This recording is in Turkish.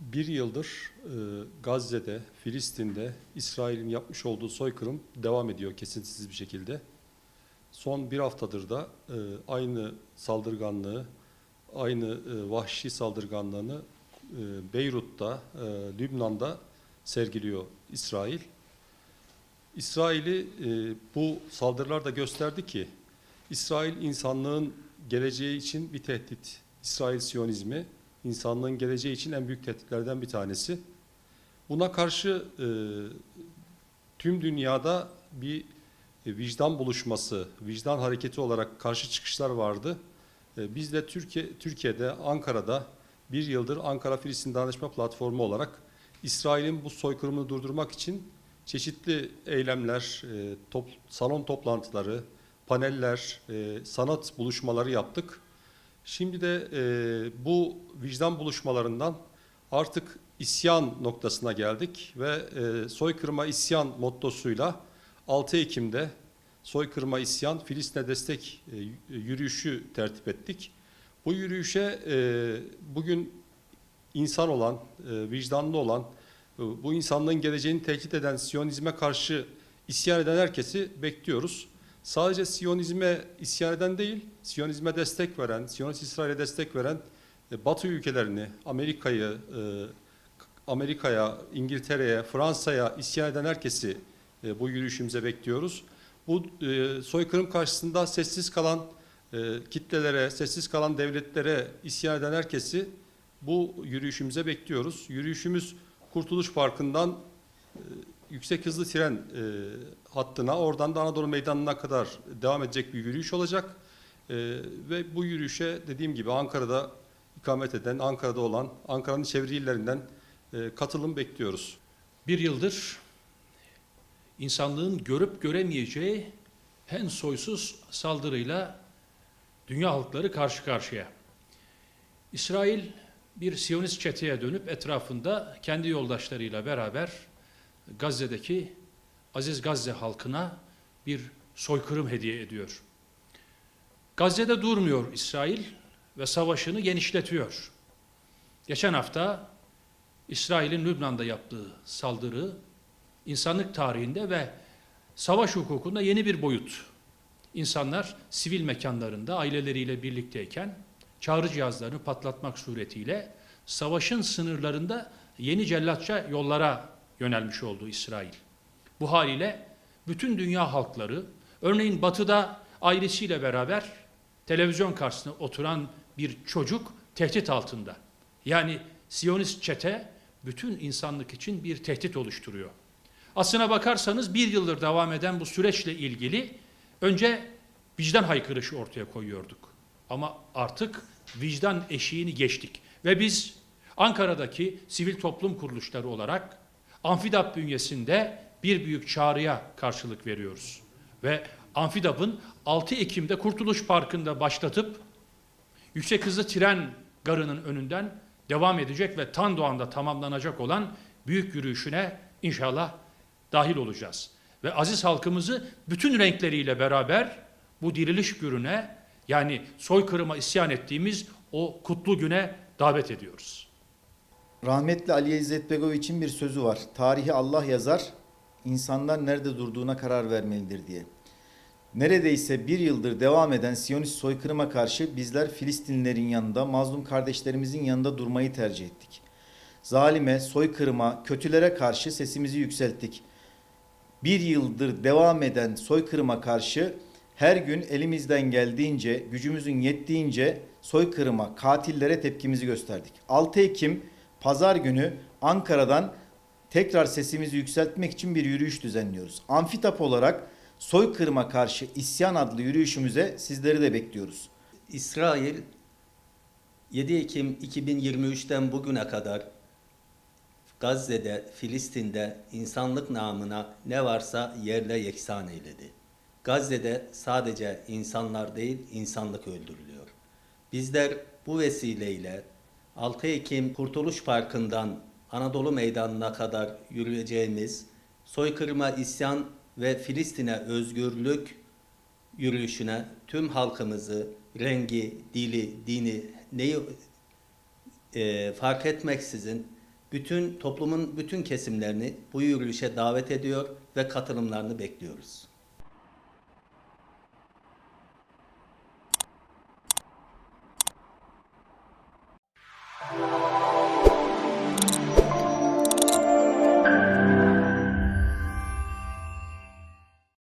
bir yıldır e, Gazze'de, Filistin'de İsrail'in yapmış olduğu soykırım devam ediyor kesintisiz bir şekilde. Son bir haftadır da e, aynı saldırganlığı, aynı e, vahşi saldırganlığını e, Beyrut'ta, e, Lübnan'da sergiliyor İsrail. İsrail'i e, bu saldırılar da gösterdi ki İsrail insanlığın geleceği için bir tehdit. İsrail Siyonizmi insanlığın geleceği için en büyük tehditlerden bir tanesi. Buna karşı e, tüm dünyada bir e, vicdan buluşması, vicdan hareketi olarak karşı çıkışlar vardı. E, biz de Türkiye, Türkiye'de, Ankara'da bir yıldır Ankara Filistin Dayanışma Platformu olarak İsrail'in bu soykırımını durdurmak için çeşitli eylemler, e, top, salon toplantıları, paneller, e, sanat buluşmaları yaptık. Şimdi de e, bu vicdan buluşmalarından artık isyan noktasına geldik ve e, soykırıma isyan mottosuyla 6 Ekim'de soykırıma isyan Filistin'e destek e, yürüyüşü tertip ettik. Bu yürüyüşe e, bugün insan olan, e, vicdanlı olan, e, bu insanlığın geleceğini tehdit eden Siyonizme karşı isyan eden herkesi bekliyoruz. Sadece Siyonizme isyan eden değil, Siyonizme destek veren, Siyonist İsrail'e destek veren e, Batı ülkelerini, Amerika'yı, e, Amerika'ya, İngiltere'ye, Fransa'ya isyan eden herkesi e, bu yürüyüşümüze bekliyoruz. Bu e, soykırım karşısında sessiz kalan kitlelere, sessiz kalan devletlere isyan eden herkesi bu yürüyüşümüze bekliyoruz. Yürüyüşümüz Kurtuluş Parkı'ndan yüksek hızlı tren e, hattına, oradan da Anadolu Meydanı'na kadar devam edecek bir yürüyüş olacak. E, ve bu yürüyüşe dediğim gibi Ankara'da ikamet eden, Ankara'da olan, Ankara'nın çevre illerinden e, katılım bekliyoruz. Bir yıldır insanlığın görüp göremeyeceği en soysuz saldırıyla dünya halkları karşı karşıya. İsrail bir Siyonist çeteye dönüp etrafında kendi yoldaşlarıyla beraber Gazze'deki aziz Gazze halkına bir soykırım hediye ediyor. Gazze'de durmuyor İsrail ve savaşını genişletiyor. Geçen hafta İsrail'in Lübnan'da yaptığı saldırı insanlık tarihinde ve savaş hukukunda yeni bir boyut. İnsanlar sivil mekanlarında aileleriyle birlikteyken çağrı cihazlarını patlatmak suretiyle savaşın sınırlarında yeni cellatça yollara yönelmiş oldu İsrail. Bu haliyle bütün dünya halkları, örneğin batıda ailesiyle beraber televizyon karşısında oturan bir çocuk tehdit altında. Yani Siyonist çete bütün insanlık için bir tehdit oluşturuyor. Aslına bakarsanız bir yıldır devam eden bu süreçle ilgili önce vicdan haykırışı ortaya koyuyorduk. Ama artık vicdan eşiğini geçtik. Ve biz Ankara'daki sivil toplum kuruluşları olarak Amfidap bünyesinde bir büyük çağrıya karşılık veriyoruz. Ve Amfidap'ın 6 Ekim'de Kurtuluş Parkı'nda başlatıp yüksek hızlı tren garının önünden devam edecek ve Tandoğan'da tamamlanacak olan büyük yürüyüşüne inşallah dahil olacağız. Ve aziz halkımızı bütün renkleriyle beraber bu diriliş gününe yani soykırıma isyan ettiğimiz o kutlu güne davet ediyoruz. Rahmetli Ali İzzet Begoviç'in bir sözü var. Tarihi Allah yazar, insanlar nerede durduğuna karar vermelidir diye. Neredeyse bir yıldır devam eden Siyonist soykırıma karşı bizler Filistinlilerin yanında, mazlum kardeşlerimizin yanında durmayı tercih ettik. Zalime, soykırıma, kötülere karşı sesimizi yükselttik. Bir yıldır devam eden soykırıma karşı her gün elimizden geldiğince, gücümüzün yettiğince soykırıma, katillere tepkimizi gösterdik. 6 Ekim pazar günü Ankara'dan tekrar sesimizi yükseltmek için bir yürüyüş düzenliyoruz. Amfitap olarak soykırıma karşı isyan adlı yürüyüşümüze sizleri de bekliyoruz. İsrail 7 Ekim 2023'ten bugüne kadar Gazze'de, Filistin'de insanlık namına ne varsa yerle yeksan eyledi. Gazze'de sadece insanlar değil, insanlık öldürülüyor. Bizler bu vesileyle 6 Ekim Kurtuluş Parkı'ndan Anadolu Meydanı'na kadar yürüyeceğimiz soykırıma isyan ve Filistin'e özgürlük yürüyüşüne tüm halkımızı rengi, dili, dini neyi e, fark etmeksizin bütün toplumun bütün kesimlerini bu yürüyüşe davet ediyor ve katılımlarını bekliyoruz.